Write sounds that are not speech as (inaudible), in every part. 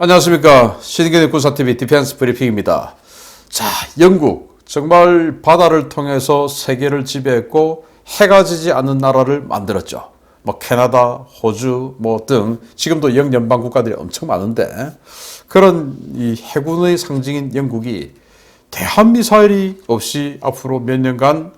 안녕하십니까. 신인경의 군사TV 디펜스 브리핑입니다. 자, 영국. 정말 바다를 통해서 세계를 지배했고 해가 지지 않는 나라를 만들었죠. 뭐 캐나다, 호주 뭐 등 지금도 영연방 국가들이 엄청 많은데 그런 이 해군의 상징인 영국이 대한 미사일이 없이 앞으로 몇 년간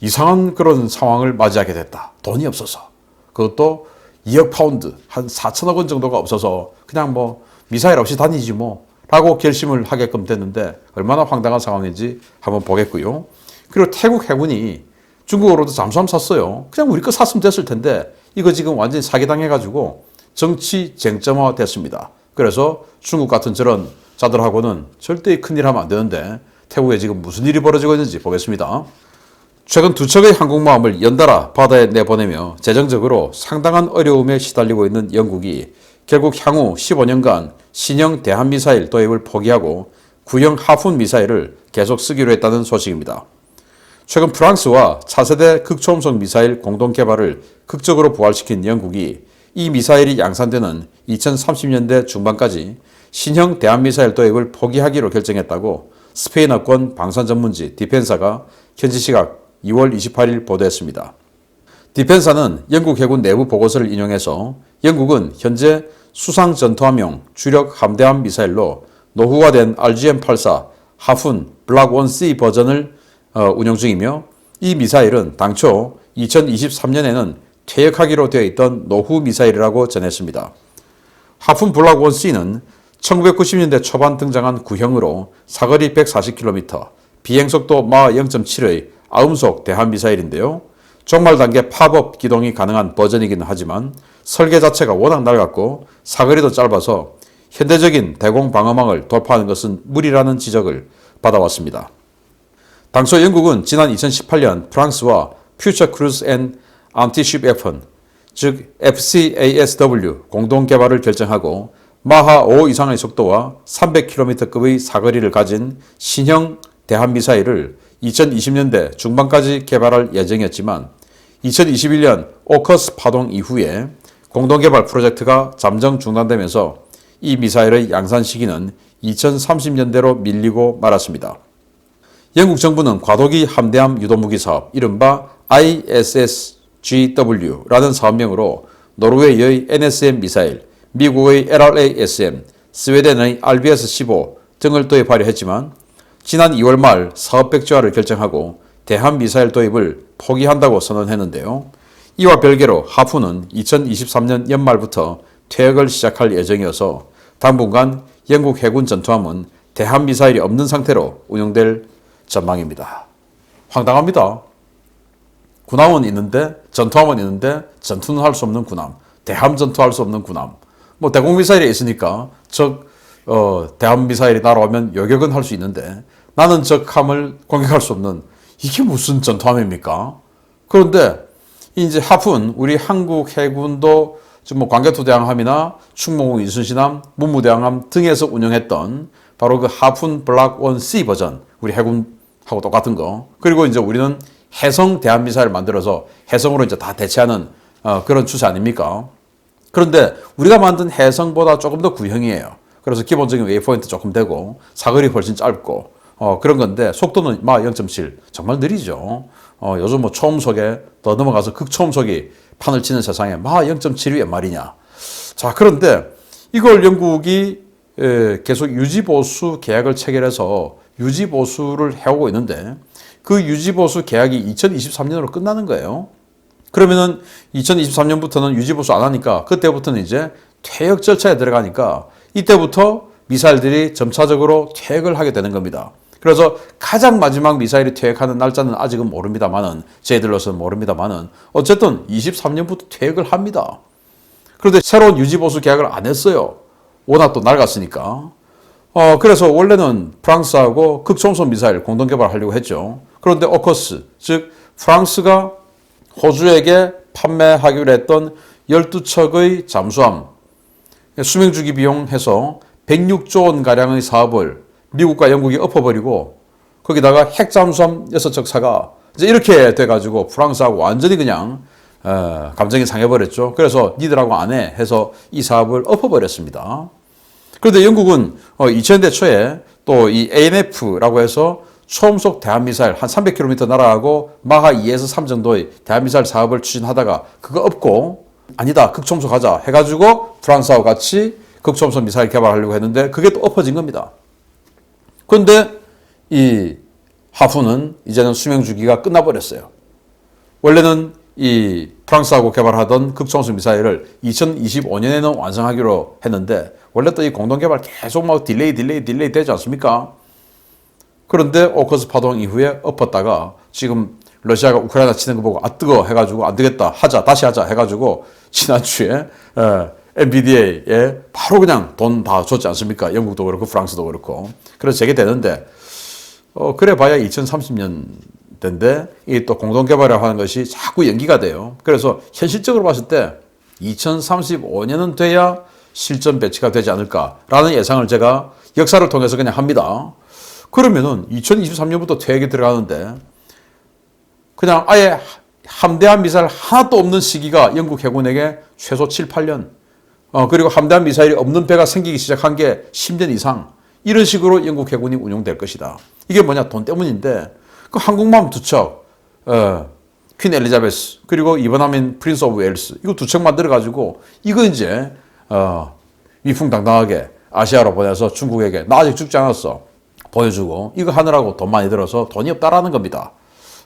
이상한 그런 상황을 맞이하게 됐다. 돈이 없어서. 그것도 2억 파운드, 한 4천억 원 정도가 없어서 그냥 뭐 미사일 없이 다니지 뭐. 라고 결심을 하게끔 됐는데 얼마나 황당한 상황인지 한번 보겠고요. 그리고 태국 해군이 중국으로도 잠수함 샀어요. 그냥 우리 거 샀으면 됐을 텐데 이거 지금 완전히 사기당해가지고 정치 쟁점화 됐습니다. 그래서 중국 같은 저런 자들하고는 절대 큰일 하면 안 되는데 태국에 지금 무슨 일이 벌어지고 있는지 보겠습니다. 최근 두 척의 항공모함을 연달아 바다에 내보내며 재정적으로 상당한 어려움에 시달리고 있는 영국이 결국 향후 15년간 신형 대한미사일 도입을 포기하고 구형 하푼 미사일을 계속 쓰기로 했다는 소식입니다. 최근 프랑스와 차세대 극초음속 미사일 공동 개발을 극적으로 부활시킨 영국이 이 미사일이 양산되는 2030년대 중반까지 신형 대한미사일 도입을 포기하기로 결정했다고 스페인 어권 방산 전문지 디펜사가 현지 시각 2월 28일 보도했습니다. 디펜사는 영국 해군 내부 보고서를 인용해서 영국은 현재 수상 전투함용 주력 함대함 미사일로 노후화된 RGM-84 하푼 블락 1C 버전을 어, 운영 중이며 이 미사일은 당초 2023년에는 퇴역하기로 되어 있던 노후 미사일이라고 전했습니다. 하푼 블락 1C는 1990년대 초반 등장한 구형으로 사거리 140km, 비행속도 마 0.7의 아음속 대한미사일인데요. 종말 단계 팝업 기동이 가능한 버전이기는 하지만 설계 자체가 워낙 낡았고 사거리도 짧아서 현대적인 대공 방어망을 돌파하는 것은 무리라는 지적을 받아왔습니다. 당초 영국은 지난 2018년 프랑스와 퓨처 크루즈 앤 안티쉽 웨펀, 즉 FCASW 공동 개발을 결정하고 마하 5 이상의 속도와 300km급의 사거리를 가진 신형 대한미사일을 2020년대 중반까지 개발할 예정이었지만 2021년 오커스 파동 이후에 공동개발 프로젝트가 잠정 중단되면서 이 미사일의 양산 시기는 2030년대로 밀리고 말았습니다. 영국 정부는 과도기 함대함 유도무기 사업 이른바 ISSGW라는 사업명으로 노르웨이의 NSM 미사일, 미국의 LRASM, 스웨덴의 RBS-15 등을 도입하려 했지만 지난 2월 말 사업 백지화를 결정하고 대한 미사일 도입을 포기한다고 선언했는데요. 이와 별개로 하프는 2023년 연말부터 퇴역을 시작할 예정이어서 당분간 영국 해군 전투함은 대한 미사일이 없는 상태로 운영될 전망입니다. 황당합니다. 군함은 있는데 전투함은 있는데 전투는 할 수 없는 군함, 대함 전투할 수 없는 군함. 뭐 대공 미사일이 있으니까 적 어, 대함 미사일이 날아오면 요격은 할 수 있는데 나는 적함을 공격할 수 없는 이게 무슨 전투함입니까? 그런데 이제 하푼 우리 한국 해군도 지금 뭐 광개토대왕함이나 충무공 이순신함, 문무대왕함 등에서 운영했던 바로 그 하푼 블락 1C 버전 우리 해군하고 똑같은 거 그리고 이제 우리는 해성 대한미사일 만들어서 해성으로 이제 다 대체하는 어, 그런 추세 아닙니까? 그런데 우리가 만든 해성보다 조금 더 구형이에요. 그래서 기본적인 웨이포인트 조금 되고 사거리 훨씬 짧고 어, 그런 건데 속도는 마 0.7 정말 느리죠. 어, 요즘 뭐 초음속에 더 넘어가서 극초음속이 판을 치는 세상에 마 0.7이 웬 말이냐. 자 그런데 이걸 영국이 에, 계속 유지보수 계약을 체결해서 유지보수를 해오고 있는데 그 유지보수 계약이 2023년으로 끝나는 거예요. 그러면은 2023년부터는 유지보수 안 하니까 그때부터는 이제 퇴역 절차에 들어가니까 이때부터 미사일들이 점차적으로 퇴역을 하게 되는 겁니다. 그래서 가장 마지막 미사일이 퇴역하는 날짜는 아직은 모릅니다만은 저희들로서는 모릅니다만은 어쨌든 23년부터 퇴역을 합니다. 그런데 새로운 유지보수 계약을 안 했어요. 워낙 또 낡았으니까. 어, 그래서 원래는 프랑스하고 극초음속 미사일 공동 개발하려고 했죠. 그런데 오커스, 즉 프랑스가 호주에게 판매하기로 했던 12척의 잠수함 수명 주기 비용 해서 106조 원 가량의 사업을 미국과 영국이 엎어버리고 거기다가 핵 잠수함 6척 사가 이제 이렇게 돼가지고 프랑스하고 완전히 그냥 어, 감정이 상해버렸죠. 그래서 니들하고 안 해 해서 이 사업을 엎어버렸습니다. 그런데 영국은 어, 2000대 초에 또 이 ANF라고 해서 초음속 대한미사일 한 300km 날아가고 마하 2에서 3 정도의 대한미사일 사업을 추진하다가 그거 없고 아니다 극초음속 하자 해가지고 프랑스하고 같이 극초음속 미사일 개발하려고 했는데 그게 또 엎어진 겁니다. 그런데 이 하프는 이제는 수명 주기가 끝나버렸어요. 원래는 이 프랑스하고 개발하던 극초음속 미사일을 2025년에는 완성하기로 했는데 원래 또 이 공동 개발 계속 막 딜레이 딜레이 딜레이 되지 않습니까? 그런데 오커스 파동 이후에 엎었다가 지금 러시아가 우크라이나 치는 거 보고 아 뜨거 해가지고 안 되겠다 하자 다시 하자 해가지고 지난주에 에, NBDA에 바로 그냥 돈 다 줬지 않습니까? 영국도 그렇고 프랑스도 그렇고 그래서 재개되는데 어 그래 봐야 2030년대인데 이 또 공동 개발을 하는 것이 자꾸 연기가 돼요. 그래서 현실적으로 봤을 때 2035년은 돼야 실전 배치가 되지 않을까라는 예상을 제가 역사를 통해서 그냥 합니다. 그러면은 2023년부터 퇴役이 들어가는데 그냥 아예 함대한 미사일 하나도 없는 시기가 영국 해군에게 최소 7, 8년 어, 그리고 함대한 미사일이 없는 배가 생기기 시작한 게 10년 이상 이런 식으로 영국 해군이 운용될 것이다. 이게 뭐냐 돈 때문인데 그 항공모함 두 척, 어, 퀸 엘리자베스 그리고 이번하면 프린스 오브 웨일스 이거 두 척 만들어 가지고 이거 이제 어, 위풍당당하게 아시아로 보내서 중국에게 나 아직 죽지 않았어 보여주고 이거 하느라고 돈 많이 들어서 돈이 없다라는 겁니다.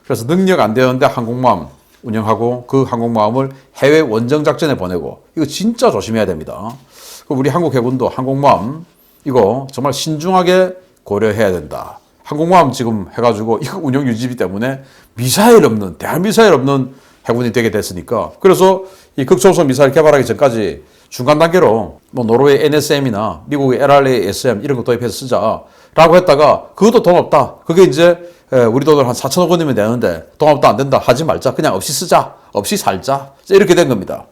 그래서 능력 안 되는데 항공모함 운영하고 그 항공모함을 해외 원정 작전에 보내고 이거 진짜 조심해야 됩니다. 그 우리 한국 해군도 항공모함 이거 정말 신중하게 고려해야 된다. 항공모함 지금 해가지고 (laughs) 이거 운영 유지비 때문에 미사일 없는 대한 미사일 없는 해군이 되게 됐으니까 그래서 이 극초속 미사일 개발하기 전까지 중간 단계로 뭐 노르웨이 NSM이나 미국의 LRA SM 이런 거 도입해서 쓰자라고 했다가 그것도 돈 없다. 그게 이제 에, 우리 돈으로 한 4천억 원이면 되는데 돈 없다 안 된다 하지 말자. 그냥 없이 쓰자. 없이 살자. 이렇게 된 겁니다.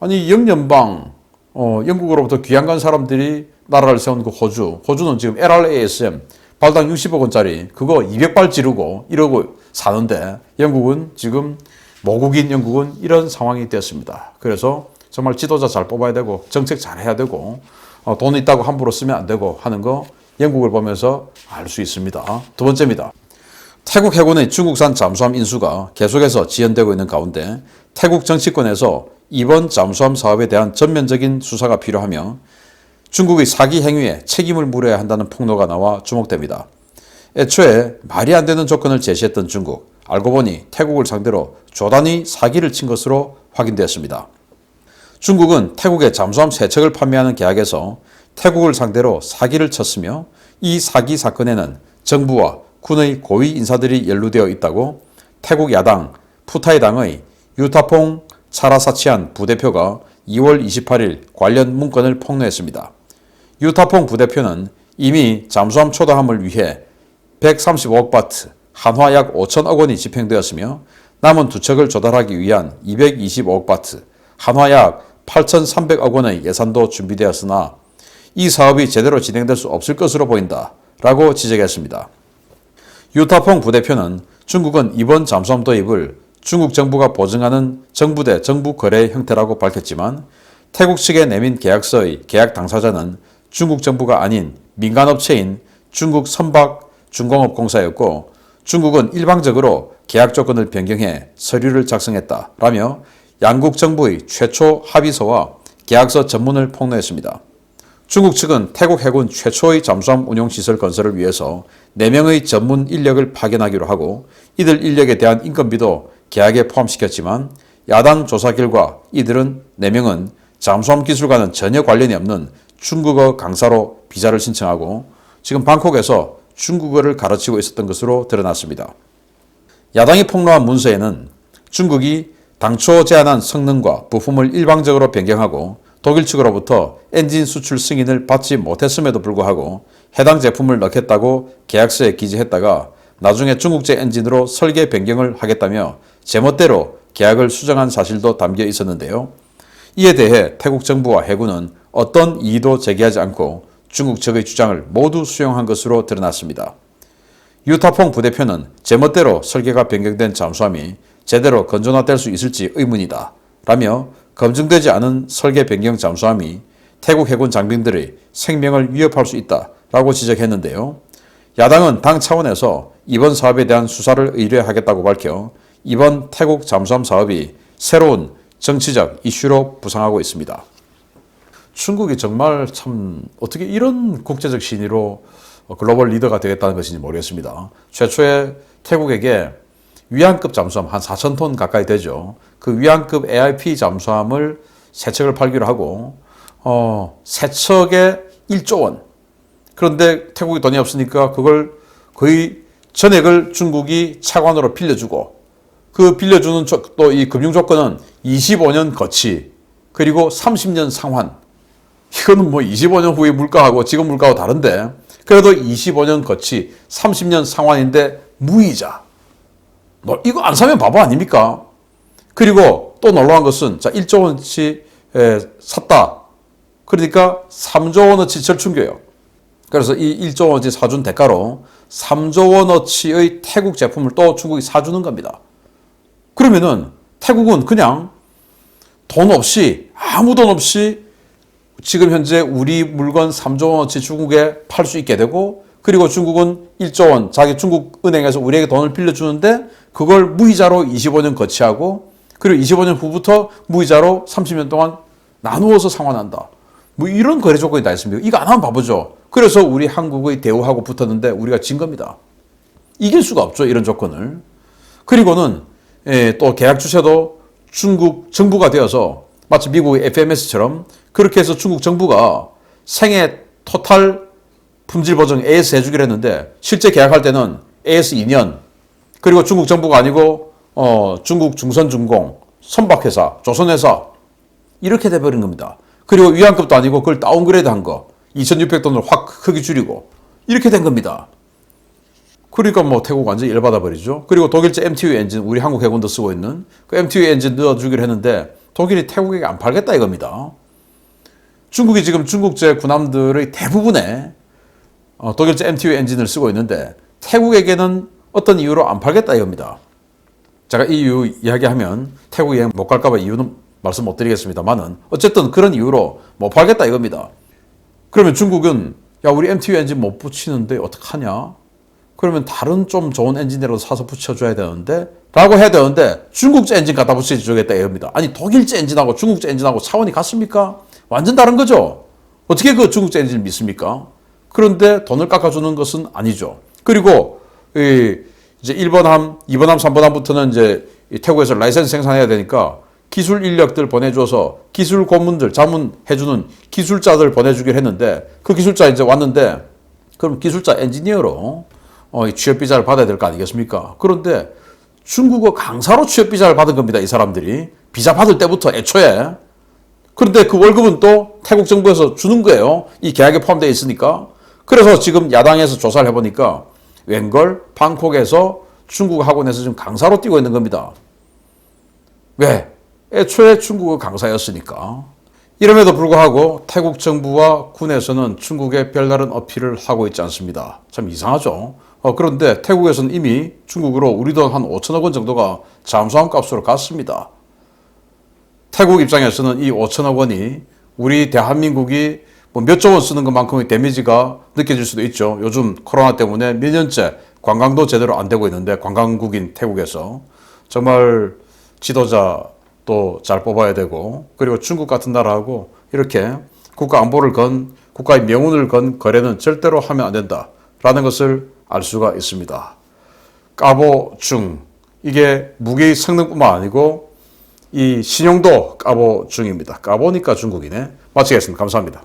아니 영연방 어, 영국으로부터 귀양 간 사람들이 나라를 세운 그 호주. 호주는 지금 LRASM 발당 60억 원짜리 그거 200발 지르고 이러고 사는데 영국은 지금 모국인 영국은 이런 상황이 되었습니다. 그래서 정말 지도자 잘 뽑아야 되고 정책 잘 해야 되고 어, 돈 있다고 함부로 쓰면 안 되고 하는 거 영국을 보면서 알 수 있습니다. 두 번째입니다. 태국 해군의 중국산 잠수함 인수가 계속해서 지연되고 있는 가운데 태국 정치권에서 이번 잠수함 사업에 대한 전면적인 수사가 필요하며 중국의 사기 행위에 책임을 물어야 한다는 폭로가 나와 주목됩니다. 애초에 말이 안 되는 조건을 제시했던 중국, 알고 보니 태국을 상대로 조단위 사기를 친 것으로 확인되었습니다. 중국은 태국에 잠수함 세 척을 판매하는 계약에서 태국을 상대로 사기를 쳤으며 이 사기 사건에는 정부와 군의 고위 인사들이 연루되어 있다고 태국 야당 푸타이당의 유타퐁 차라사치안 부대표가 2월 28일 관련 문건을 폭로했습니다. 유타퐁 부대표는 이미 잠수함 초당함을 위해 135억 바트, 한화 약 5천억 원이 집행되었으며 남은 두 척을 조달하기 위한 225억 바트, 한화 약 8,300억 원의 예산도 준비되었으나 이 사업이 제대로 진행될 수 없을 것으로 보인다. 라고 지적했습니다. 유타퐁 부대표는 중국은 이번 잠수함 도입을 중국 정부가 보증하는 정부 대 정부 거래 형태라고 밝혔지만 태국 측에 내민 계약서의 계약 당사자는 중국 정부가 아닌 민간업체인 중국 선박 중공업공사였고 중국은 일방적으로 계약 조건을 변경해 서류를 작성했다. 라며 양국 정부의 최초 합의서와 계약서 전문을 폭로했습니다. 중국 측은 태국 해군 최초의 잠수함 운용 시설 건설을 위해서 4명의 전문 인력을 파견하기로 하고 이들 인력에 대한 인건비도 계약에 포함시켰지만 야당 조사 결과 이들은 4명은 잠수함 기술과는 전혀 관련이 없는 중국어 강사로 비자를 신청하고 지금 방콕에서 중국어를 가르치고 있었던 것으로 드러났습니다. 야당이 폭로한 문서에는 중국이 당초 제안한 성능과 부품을 일방적으로 변경하고 독일 측으로부터 엔진 수출 승인을 받지 못했음에도 불구하고 해당 제품을 넣겠다고 계약서에 기재했다가 나중에 중국제 엔진으로 설계 변경을 하겠다며 제멋대로 계약을 수정한 사실도 담겨 있었는데요. 이에 대해 태국 정부와 해군은 어떤 이의도 제기하지 않고 중국 측의 주장을 모두 수용한 것으로 드러났습니다. 유타퐁 부대표는 제멋대로 설계가 변경된 잠수함이 제대로 건조화될 수 있을지 의문이다. 라며 검증되지 않은 설계 변경 잠수함이 태국 해군 장병들의 생명을 위협할 수 있다라고 지적했는데요. 야당은 당 차원에서 이번 사업에 대한 수사를 의뢰하겠다고 밝혀 이번 태국 잠수함 사업이 새로운 정치적 이슈로 부상하고 있습니다. 중국이 정말 참 어떻게 이런 국제적 신의로 글로벌 리더가 되겠다는 것인지 모르겠습니다. 최초에 태국에게 위안급 잠수함 한 4천 톤 가까이 되죠. 그 위안급 AIP 잠수함을 세 척을 팔기로 하고 어, 세 척에 1조 원. 그런데 태국이 돈이 없으니까 그걸 거의 전액을 중국이 차관으로 빌려주고 그 빌려주는 또 이 금융 조건은 25년 거치 그리고 30년 상환. 이거는 뭐 25년 후의 물가하고 지금 물가하고 다른데 그래도 25년 거치 30년 상환인데 무이자. 너 이거 안 사면 바보 아닙니까? 그리고 또 놀라운 것은 자 1조 원치 에, 샀다. 그러니까 3조 원어치 절충교요. 그래서 이 1조 원어치 사준 대가로 3조 원어치의 태국 제품을 또 중국이 사주는 겁니다. 그러면은 태국은 그냥 돈 없이 아무 돈 없이 지금 현재 우리 물건 3조 원어치 중국에 팔 수 있게 되고 그리고 중국은 1조 원 자기 중국 은행에서 우리에게 돈을 빌려주는데 그걸 무이자로 25년 거치하고 그리고 25년 후부터 무이자로 30년 동안 나누어서 상환한다. 뭐 이런 거래 조건이 다 있습니다. 이거 안 하면 바보죠. 그래서 우리 한국의 대우하고 붙었는데 우리가 진 겁니다. 이길 수가 없죠. 이런 조건을. 그리고는 예, 또 계약 주체도 중국 정부가 되어서 마치 미국의 FMS처럼 그렇게 해서 중국 정부가 생애 토탈 품질 보증 AS 해주기로 했는데 실제 계약할 때는 AS 2년 그리고 중국 정부가 아니고 어, 중국 중선중공 선박회사 조선회사 이렇게 돼버린 겁니다. 그리고 위안급도 아니고 그걸 다운그레이드 한 거 2,600돈을 확 크게 줄이고 이렇게 된 겁니다. 그러니까 뭐 태국 완전 히 열받아 버리죠. 그리고 독일제 MTU 엔진 우리 한국 해군도 쓰고 있는 그 MTU 엔진 넣어주기로 했는데 독일이 태국에게 안 팔겠다 이겁니다. 중국이 지금 중국제 군함들의 대부분에 어, 독일제 MTU 엔진을 쓰고 있는데 태국에게는 어떤 이유로 안 팔겠다 이겁니다. 제가 이 이유 이야기하면 태국 여행 못 갈까봐 이유는 말씀 못 드리겠습니다만은 어쨌든 그런 이유로 못 팔겠다 이겁니다. 그러면 중국은 야 우리 MTU 엔진 못 붙이는데 어떡하냐? 그러면 다른 좀 좋은 엔진이라도 사서 붙여줘야 되는데 라고 해야 되는데 중국제 엔진 갖다 붙여주겠다 이겁니다. 아니 독일제 엔진하고 중국제 엔진하고 차원이 같습니까? 완전 다른 거죠. 어떻게 그 중국제 엔진을 믿습니까? 그런데 돈을 깎아주는 것은 아니죠. 그리고 이 이제 1번 함, 2번 함, 3번 함부터는 이제 태국에서 라이센스 생산해야 되니까 기술 인력들 보내줘서 기술 고문들 자문해주는 기술자들 보내주기로 했는데 그 기술자 이제 왔는데 그럼 기술자 엔지니어로 어, 취업 비자를 받아야 될 거 아니겠습니까? 그런데 중국어 강사로 취업 비자를 받은 겁니다. 이 사람들이 비자 받을 때부터 애초에 그런데 그 월급은 또 태국 정부에서 주는 거예요. 이 계약에 포함되어 있으니까. 그래서 지금 야당에서 조사를 해보니까 웬걸 방콕에서 중국 학원에서 지금 강사로 뛰고 있는 겁니다. 왜? 애초에 중국어 강사였으니까. 이럼에도 불구하고 태국 정부와 군에서는 중국에 별다른 어필을 하고 있지 않습니다. 참 이상하죠. 어, 그런데 태국에서는 이미 중국으로 우리 돈 한 5천억 원 정도가 잠수함 값으로 갔습니다. 태국 입장에서는 이 5천억 원이 우리 대한민국이 뭐 몇 조 원 쓰는 것만큼의 데미지가 느껴질 수도 있죠. 요즘 코로나 때문에 몇 년째 관광도 제대로 안 되고 있는데 관광국인 태국에서 정말 지도자 또잘 뽑아야 되고 그리고 중국 같은 나라하고 이렇게 국가 안보를 건 국가의 명운을 건 거래는 절대로 하면 안 된다라는 것을 알 수가 있습니다. 까보중 이게 무기 성능뿐만 아니고 이 신용도 까보 중입니다. 까보니까 중국이네. 마치겠습니다. 감사합니다.